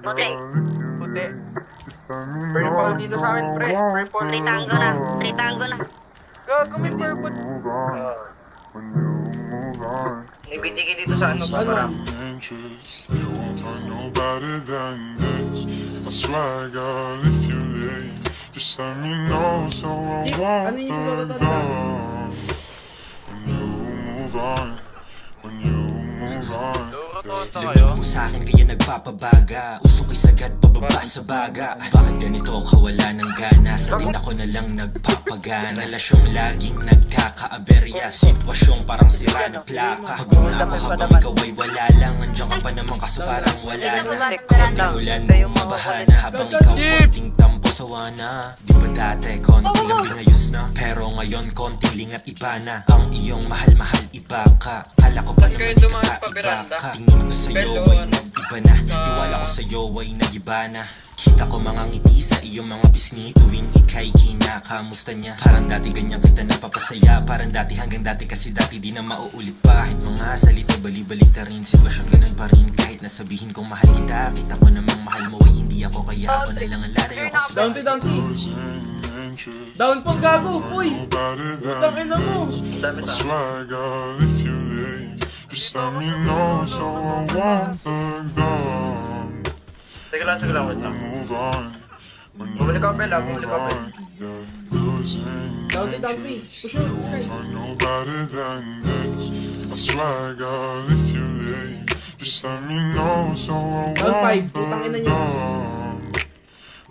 Puti. Puti. Purple dito sa amin, pre. Purple. Three tango na. Three tango na. Gago, may purple. May dito sa ano, leave, just let me know so I won't down. When you move on, Labig mo sa akin kaya nagpapabaga. Usok kay sagad pababa sa baga. Bakit ganito? Kawala ng gana. Sa din ako na lang nagpapagana. Relasyong laging nagkakaaberya. Sitwasyong parang sira na plaka. Pagod na ako habang ikaw ay wala lang. Andiyan ka pa naman kaso parang wala na. Konting ulan bumabaha na Habang ikaw konting tampo sawana Di ba dati konting lang binayos na? Pero ngayon konting lingat iba na. Ang iyong mahal-mahal iba ka Kala ko kayo naman dumaan pa ikakaiba beranda? ka Tingin ko sa'yo Pero ay nag-iba na. Tiwala ko sa'yo ay nag-iba na. Kita ko mga ngiti sa iyong mga pisngi Tuwing ika'y kinakamusta niya. Parang dati ganyan kita napapasaya. Parang dati hanggang dati kasi dati di na mauulit. Pa Kahit mga salita bali-balik ta rin. Sitwasyon ganun pa rin. Kahit nasabihin kong mahal kita Kita ko namang mahal mo ay hindi ako. Kaya ako na lang ang lalayo ko sa Down to down to. Down po gago, uy. than ina mo. Dami I leave, just let me know so I won't look down. Sige lang, sige lang, wait lang. Move on. Bumili ka, Bella, bumili move ka, down to. interest. Push on, push on. I swear, God, if you leave, just let me know so I won't look down.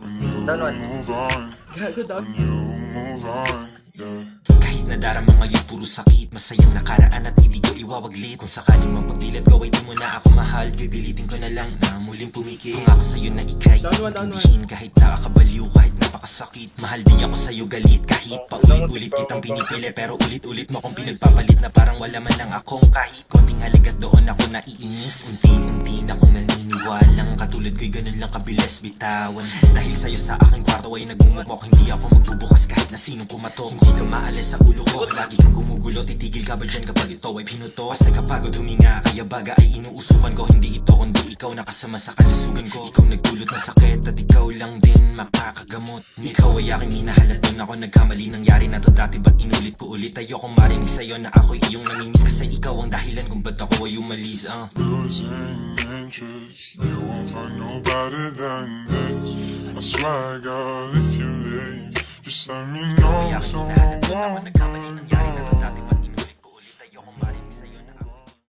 When you move on, Gago down. On, yeah. Kahit nadarama ngayon puro sakit. Masayang nakaraan at hindi ko iwawaglit. Kung sakaling mapagdilat ko ay di mo na ako mahal. Pipilitin ko na lang na muling pumikit. Kung ako sa'yo na ikay iintindihin Kahit nakakabaliw, kahit napakasakit. Mahal di ako sa'yo galit. Kahit paulit-ulit kitang pinipili Pero ulit-ulit mo akong pinagpapalit Na parang wala man lang akong kahit Haligat doon ako naiinis. Unti-unti na akong naniniwalang Katulad ko'y ganun lang kabilis bitawan. Dahil sa'yo sa aking kwarto ay nagmumukmok. Hindi ako magbubukas kahit na sinong kumatok. Hindi ka maalis sa ulo ko. Lagi kang gumugulo. Titigil ka ba dyan kapag ito ay pinuto? Basta kapagod huminga. Kaya baga ay inuusukan ko. Hindi ito kundi ikaw nakasama sa kalusugan ko. Ikaw nagdulot ng sakit At ikaw lang din makakagamot. Ikaw ay aking minahal At doon ako nagkamali Nangyari na to dati Ba't inulit ko ulit Ayoko marinig sa'yo na ako'y iyong namimiss Kasi ikaw ang dahilan kung ba't ako ay umalis ah. losing interest. You won't find nobody than this. I swear, God, if you leave, just let me know so I won't Nangyari na